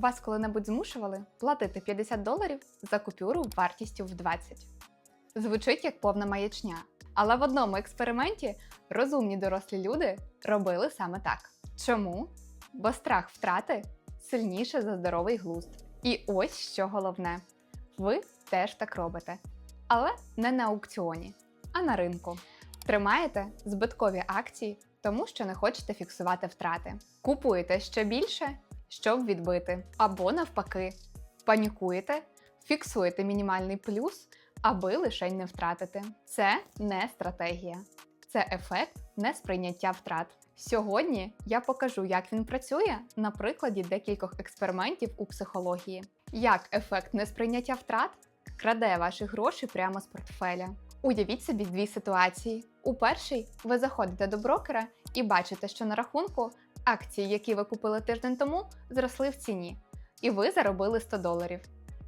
Вас коли-небудь змушували платити 50 доларів за купюру вартістю в 20. Звучить як повна маячня. Але в одному експерименті розумні дорослі люди робили саме так. Чому? Бо страх втрати сильніше за здоровий глузд. І ось що головне: ви теж так робите. Але не на аукціоні, а на ринку. Тримаєте збиткові акції, тому що не хочете фіксувати втрати. Купуєте ще більше, щоб відбити, або навпаки, панікуєте, фіксуєте мінімальний плюс, аби лише не втратити. Це не стратегія, це ефект несприйняття втрат. Сьогодні я покажу, як він працює на прикладі декількох експериментів у психології, як ефект несприйняття втрат краде ваші гроші прямо з портфеля. Уявіть собі дві ситуації. У першій ви заходите до брокера і бачите, що на рахунку акції, які ви купили тиждень тому, зросли в ціні, і ви заробили 100 доларів.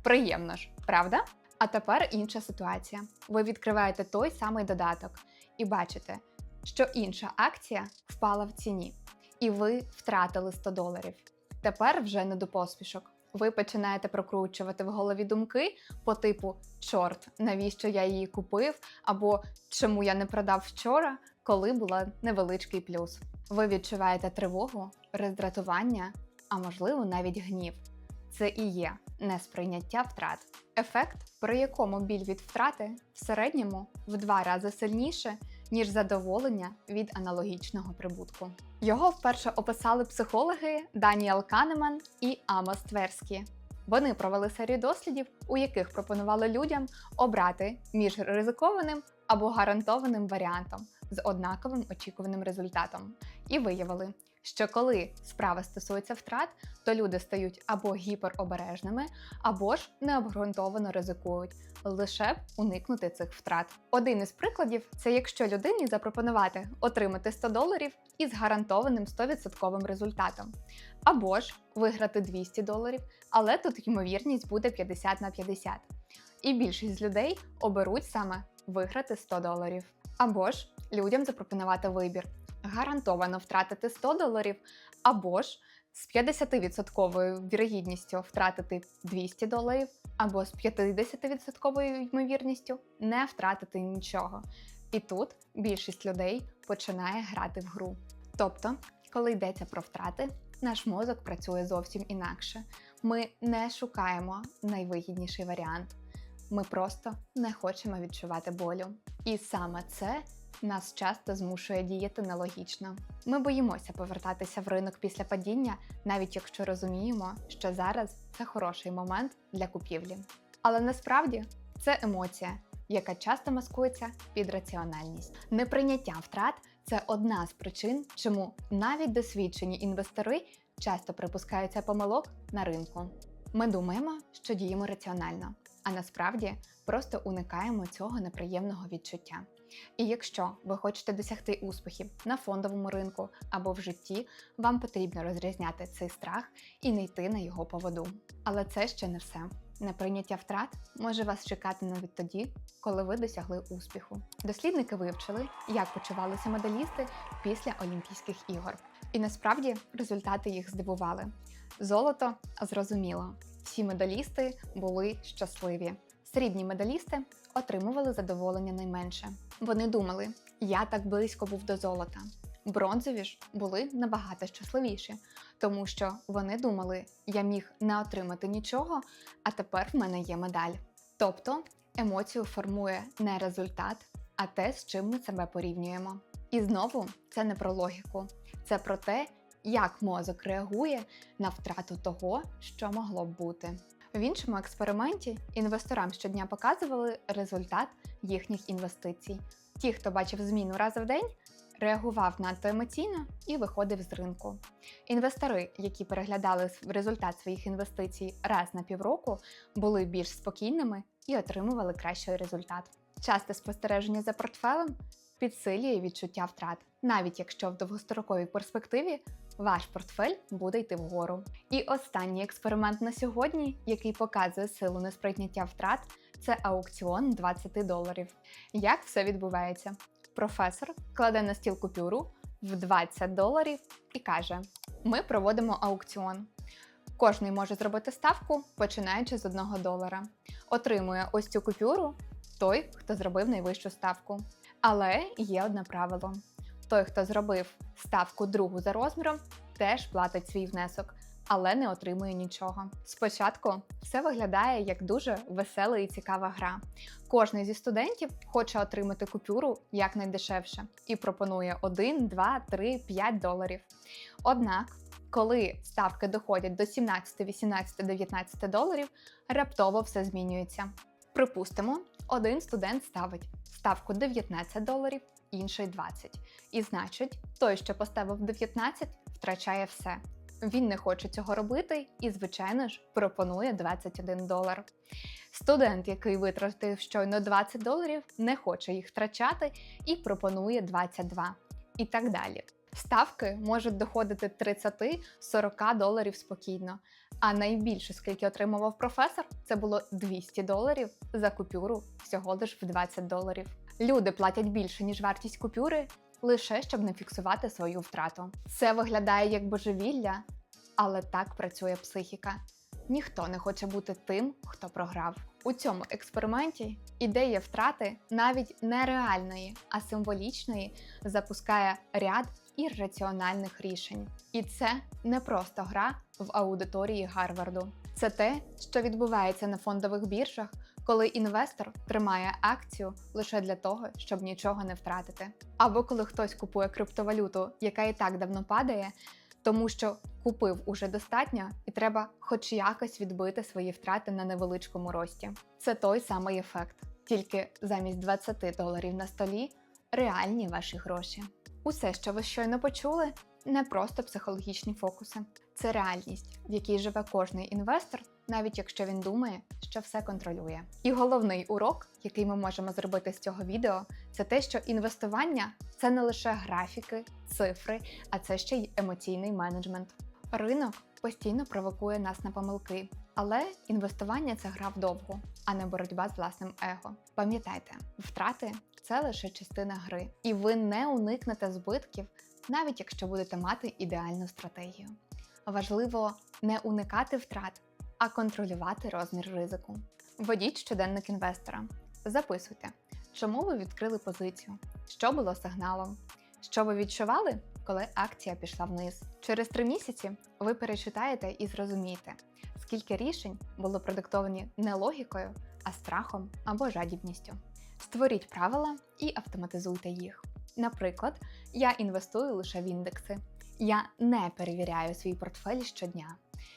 Приємно ж, правда? А тепер інша ситуація. Ви відкриваєте той самий додаток і бачите, що інша акція впала в ціні, і ви втратили 100 доларів. Тепер вже не до поспішок. Ви починаєте прокручувати в голові думки по типу чорт, навіщо я її купив, або чому я не продав вчора, коли була невеличкий плюс. Ви відчуваєте тривогу, роздратування, а можливо навіть гнів. Це і є несприйняття втрат. Ефект, при якому біль від втрати в середньому в два рази сильніше, ніж задоволення від аналогічного прибутку. Його вперше описали психологи Даніел Канеман і Амос Тверські. Вони провели серію дослідів, у яких пропонували людям обрати між ризикованим або гарантованим варіантом з однаковим очікуваним результатом. І виявили, що коли справа стосується втрат, то люди стають або гіперобережними, або ж необґрунтовано ризикують, лише б уникнути цих втрат. Один із прикладів це якщо людині запропонувати отримати 100 доларів із гарантованим 100% результатом, або ж виграти 200 доларів, але тут ймовірність буде 50 на 50. І більшість людей оберуть саме виграти 100 доларів. Або ж людям запропонувати вибір гарантовано втратити 100 доларів, або ж з 50% вірогідністю втратити 200 доларів, або з 50% ймовірністю не втратити нічого. І тут більшість людей починає грати в гру. Тобто, коли йдеться про втрати, наш мозок працює зовсім інакше. Ми не шукаємо найвигідніший варіант. Ми просто не хочемо відчувати болю. І саме це нас часто змушує діяти нелогічно. Ми боїмося повертатися в ринок після падіння, навіть якщо розуміємо, що зараз це хороший момент для купівлі. Але насправді це емоція, яка часто маскується під раціональність. Неприйняття втрат це одна з причин, чому навіть досвідчені інвестори часто припускаються помилок на ринку. Ми думаємо, що діємо раціонально, а насправді просто уникаємо цього неприємного відчуття. І якщо ви хочете досягти успіхів на фондовому ринку або в житті, вам потрібно розрізняти цей страх і не йти на його поводу. Але це ще не все. Неприйняття втрат може вас чекати навіть тоді, коли ви досягли успіху. Дослідники вивчили, як почувалися медалісти після Олімпійських ігор. І насправді результати їх здивували. Золото зрозуміло. Всі медалісти були щасливі. Срібні медалісти отримували задоволення найменше. Вони думали, я так близько був до золота. Бронзові ж були набагато щасливіші, тому що вони думали, я міг не отримати нічого, а тепер в мене є медаль. Тобто емоцію формує не результат, а те, з чим ми себе порівнюємо. І знову це не про логіку, це про те, як мозок реагує на втрату того, що могло б бути. В іншому експерименті інвесторам щодня показували результат їхніх інвестицій. Ті, хто бачив зміну раз в день, реагував надто емоційно і виходив з ринку. Інвестори, які переглядали результат своїх інвестицій раз на півроку, були більш спокійними і отримували кращий результат. Часте спостереження за портфелем підсилює відчуття втрат, навіть якщо в довгостроковій перспективі ваш портфель буде йти вгору. І останній експеримент на сьогодні, який показує силу несприйняття втрат, це аукціон 20 доларів. Як все відбувається? Професор кладе на стіл купюру в 20 доларів і каже: Ми проводимо аукціон. Кожний може зробити ставку, починаючи з 1 долара. Отримує ось цю купюру той, хто зробив найвищу ставку. Але є одне правило: той, хто зробив ставку другу за розміром, теж платить свій внесок, але не отримує нічого. Спочатку все виглядає як дуже весела і цікава гра. Кожний зі студентів хоче отримати купюру якнайдешевше і пропонує 1, 2, 3, 5 доларів. Однак, коли ставки доходять до 17, 18, 19 доларів, раптово все змінюється. Припустимо, один студент ставить ставку 19 доларів, інший 20. І значить, той, що поставив 19, втрачає все. Він не хоче цього робити і, звичайно ж, пропонує 21 долар. Студент, який витратив щойно 20 доларів, не хоче їх втрачати і пропонує 22. І так далі. Ставки можуть доходити 30-40 доларів спокійно. А найбільше, скільки отримував професор, це було 200 доларів за купюру всього лиш в 20 доларів. Люди платять більше, ніж вартість купюри, лише щоб не фіксувати свою втрату. Це виглядає як божевілля, але так працює психіка. Ніхто не хоче бути тим, хто програв. У цьому експерименті ідея втрати навіть не реальної, а символічної запускає ряд ірраціональних рішень. І це не просто гра в аудиторії Гарварду. Це те, що відбувається на фондових біржах, коли інвестор тримає акцію лише для того, щоб нічого не втратити. Або коли хтось купує криптовалюту, яка і так давно падає, тому що купив уже достатньо, і треба хоч якось відбити свої втрати на невеличкому рості. Це той самий ефект, тільки замість 20 доларів на столі реальні ваші гроші. Усе, що ви щойно почули, не просто психологічні фокуси, це реальність, в якій живе кожний інвестор, навіть якщо він думає, що все контролює. І головний урок, який ми можемо зробити з цього відео, це те, що інвестування це не лише графіки, цифри, а це ще й емоційний менеджмент. Ринок постійно провокує нас на помилки, але інвестування це гра вдовгу, а не боротьба з власним его. Пам'ятайте, втрати це лише частина гри, і ви не уникнете збитків, навіть якщо будете мати ідеальну стратегію. Важливо не уникати втрат, а контролювати розмір ризику. Введіть щоденник інвестора. Записуйте, чому ви відкрили позицію, що було сигналом, що ви відчували, коли акція пішла вниз. Через три місяці ви перечитаєте і зрозумієте, скільки рішень було продиктовані не логікою, а страхом або жадібністю. Створіть правила і автоматизуйте їх. Наприклад, я інвестую лише в індекси. Я не перевіряю свій портфель щодня.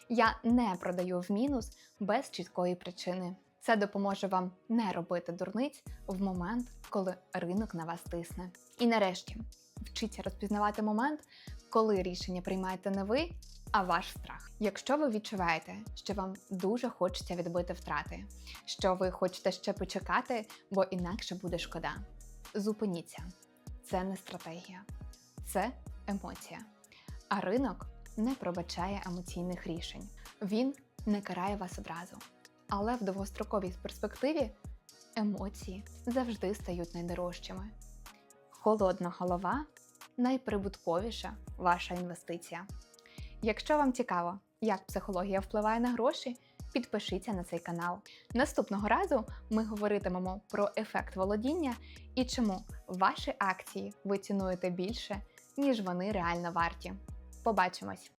Я не продаю в мінус без чіткої причини. Це допоможе вам не робити дурниць в момент, коли ринок на вас тисне. І нарешті вчіться розпізнавати момент, коли рішення приймаєте не ви, а ваш страх. Якщо ви відчуваєте, що вам дуже хочеться відбити втрати, що ви хочете ще почекати, бо інакше буде шкода. Зупиніться. Це не стратегія, це емоція. А ринок не пробачає емоційних рішень. Він не карає вас одразу. Але в довгостроковій перспективі емоції завжди стають найдорожчими. Холодна голова найприбутковіша ваша інвестиція. Якщо вам цікаво, як психологія впливає на гроші, підпишіться на цей канал. Наступного разу ми говоритимемо про ефект володіння і чому ваші акції ви цінуєте більше, ніж вони реально варті. Побачимось!